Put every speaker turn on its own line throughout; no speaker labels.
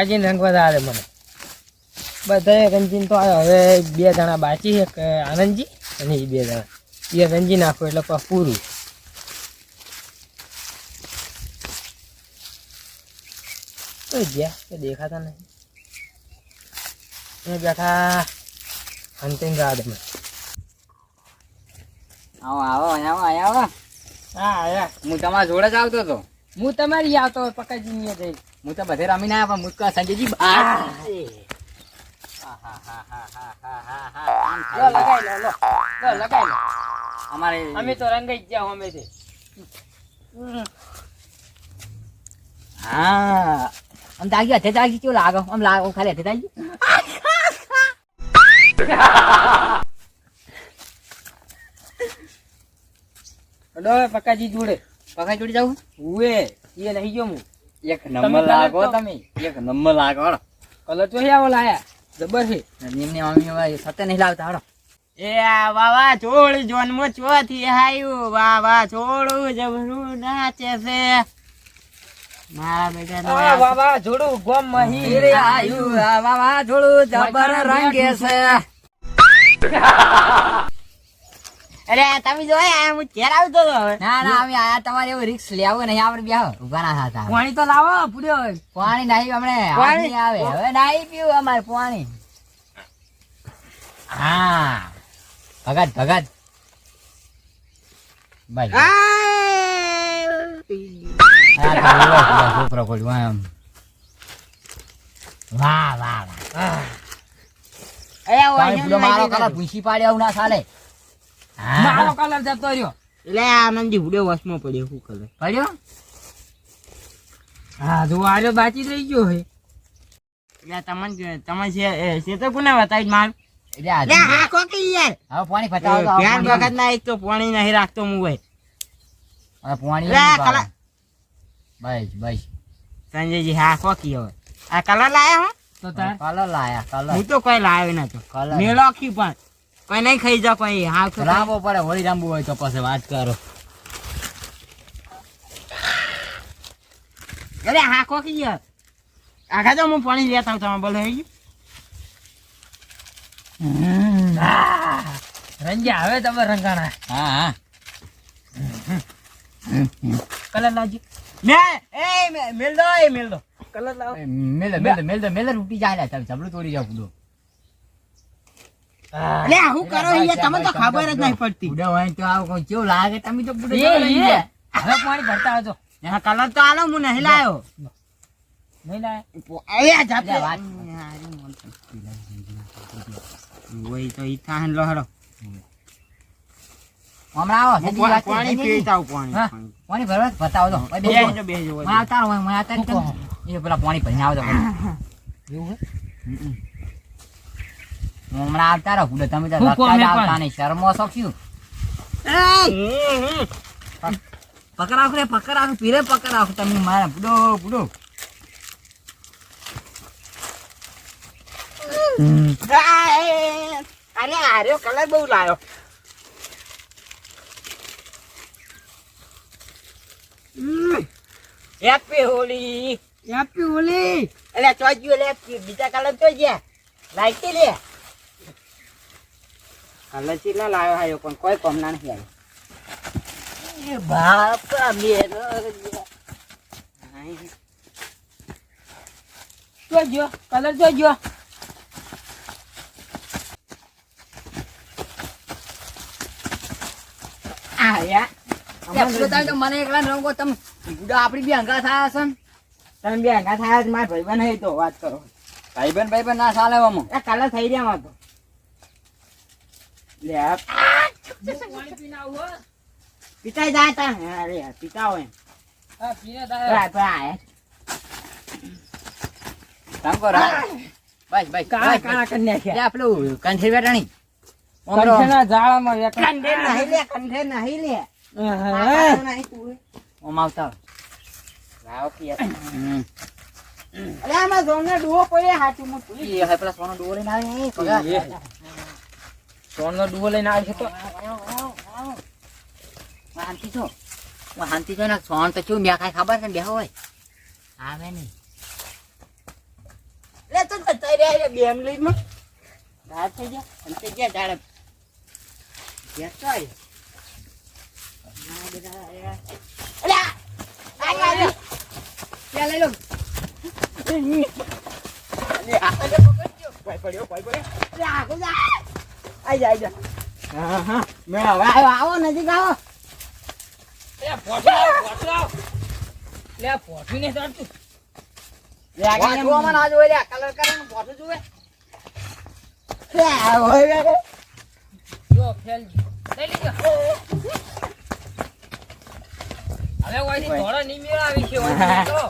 પકાજીને રંગવા દા દે મને. બધા રંજીન તો આવ્યો હવે બે જણા બાકી છે આનંદજી અને એ બે જણા એ રંજી નાખો એટલે પછી પૂરું. ગયા દેખાતા નહીં. બેઠા અંતિમ રાતમાં
આવો આવો આવો આવો.
હા આયા.
હું તમારા જોડે જ આવતો હતો?
હું તમારી આવતો પકાજી જઈ
હું તો બધે રમી ના પણ મુસ્કા સંજયજી અમારે
અમે તો રંગાઈ ગયા અમે તે
હા. આમ દાગી હથે દાગી કેવું લાગો? આમ લાગો ખાલી હથે દાગી?
લો પકાજી જોડે.
પકડ જોડી જાઉં?
ઉએ એ નહીં ગયો હું.
એક નંબર લાગો તમે. એક નંબર લાગો હળો
કલર જો આવો લાયા. જબર છે.
એમની મમ્મી સત્ય નહીં લાવતા હળો
એ વા વાવા ચોળ જોન મો ચોથી હાયું વાવા છોડું જબરું નાચે છે. મારા બેટા
બાબા જોડું ગોમ મહી.
રે આયુ. વાવા થોડું જબર રંગે છે.
અરે તમે જો હું ઘેર આવતો હવે.
ના ના અમે આયા તમારે એવું રિક્સ લેવું નહીં આપણે બેહો. ઊભા ના થતા
પાણી તો લાવો પૂર્યો
પાણી નહીં હમણે
પાણી?
આવે. હવે નહીં પીવું અમારે પાણી. હા. ભગત ભગત. ભાઈ પડ્યો વાહ વાહ વાહ.
એ
મારો કલર ભૂસી પાડે ના ચાલે.
મારો કલર જતો રહ્યો.
એટલે આનંદી હુડે વસમાં પડ્યો શું કલર
પડ્યો?
હા જો આર્યો બાચી રહી ગયો હે
એટલે તમને તમે છે છે તો કોને બતાવી માર?
એટલે
હા કોકી યાર.
હવે પાણી ફટાવો
ધ્યાન વખત ના એક તો પાણી નહીં રાખતો હું ભાઈ
પાણી. બસ બસ.
સંજયજી હા કોકી હવે. આ કલર લાયા હો?
તો તાર.
કલર લાયા કલર
હું તો કોઈ લાવ્યો નતો
કલર
પણ. કોઈ નહીં ખાઈ જા કોઈ હા તો
રામવો પડે હોળી રામવું હોય તો પછી વાત કરો.
અરે હા કોકી યાર. આખા તો હું પાણી લેતા આવું તમે બોલો
રંજા હવે તમે રંગાણા.
હા હા.
કલર લાવજો.
મે એ મેલ દો એ મેલ દો.
કલર લાવ.
મેલ મેલ મેલ મેલે રૂટી જાય તમે જબડું તોડી જાવ કુદો.
અલે હું કરો? યાર તમને તો ખબર જ નહીં પડતી.
બુડા હોય તો આવો કોઈ કેવું લાગે? તમે તો
બુડા. હવે પાણી ભરતા આવજો.
હા કલર તો આલો હું નહીં લાયો.
નહીં લાયો?
આયા
જાતે વાત.
ઓય તો ઈ થાન લો
હમણાં આવો
પાણી
ભરી
પીતા પાણી
પાણી. ભરવા બતાવો તો હું આવતા હું. એ પેલા પાણી ભરીને આવજો.
એવું હે?
હું હમણાં આવતા રહો કુદો તમે તો આવતા નહીં શરમો શોખ્યું પકડ રે પકડ પીરે પકડ રાખો તમે મારા બુડો બુડો
અરે આર્યો કલર બહુ લાયો. હેપી હોલી
હેપી હોલી
એટલે ચોજ્યો લે બીજા કલર તો ગયા લાઈટી લે. કલર ચીલા લાવ્યો હાયો પણ કોઈ કોમના નથી આવ્યો. એ બાપા મેરો
જોજો કલર જોજો.
આયા.
મને એકલા રંગો તમે આપડી બી હંગા થયા છે ને.
તમે બે હંગા થાય મારા ભાઈબંધ હે તો વાત કરો.
ભાઈબંધ ભાઈબંધ ના ચાલે
કલર થઈ રહ્યા તો. લે. પિતા જાય તા અરે પિતા હોય
કામ કરો બસ બસ
કાળા કાળા કરી નાખ્યા
લે, પેલું કંઠી વેટાણી ઓમરો.
કંઠેના એક-
કંઠે નહીં લે કંઠે નહીં લે
ઓમ આવતા
લાવ કે. અરે આમાં જોને ડુઓ પડે હાચું મુ
એ હે પેલા સોનો ડુઓ લઈને આવે એ પગા.
એ. સોનનો ડૂબો લઈને આવશે તો.
શાંતિ છો હું શાંતિ છો ને સોન તો ચેવું કાંઈ ખબર છે હોય. આવે નહીં.
જતા રહ્યા છે રાત થઈ ગયા? ગયા આવ્યો. લઈ લો. ભાઈ પડ્યો, ભાઈ પડ્યો. આઈ જા, આઈ જા. હા, હા. મેં હવે આવ્યો, આવો નજીક આવો
લે પોઠું લાવ, પોઠું લાવ. લે પોઠું ને ચડતું
વાંચવામાં ના જોવે લ્યા, કલર કરવાનું ભોંઠું જોવે. લ્યા, હોય રે.
જો ફેલ લઈ લીધો હવે ઓયથી ધોળો નહીં મેળ આવી છે ઓયથી તો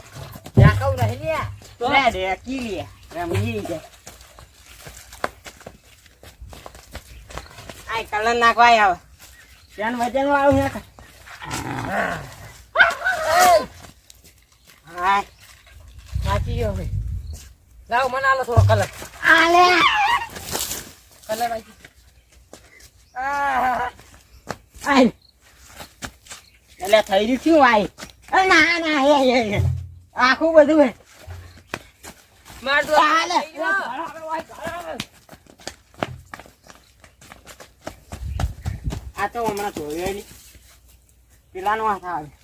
ત્યાં કહું નહીં લ્યા. લે, રેકી લ્યા. રમી જાય. આય કલર નાખવા આવે ત્યાં વજન વાળું નાખ હાય.
નાચી ગયો હવે. લાવ મને આલો થોડો કલર.
આલે.
કલર આવી
આય. એટલે થઈ રહ્યું શું આય. ના ના એ એ એ. આખું બધું હે.
માર તો
હાલે. આ તો હમણાં જોયો નહીં. પેલાનો હાથ આવે.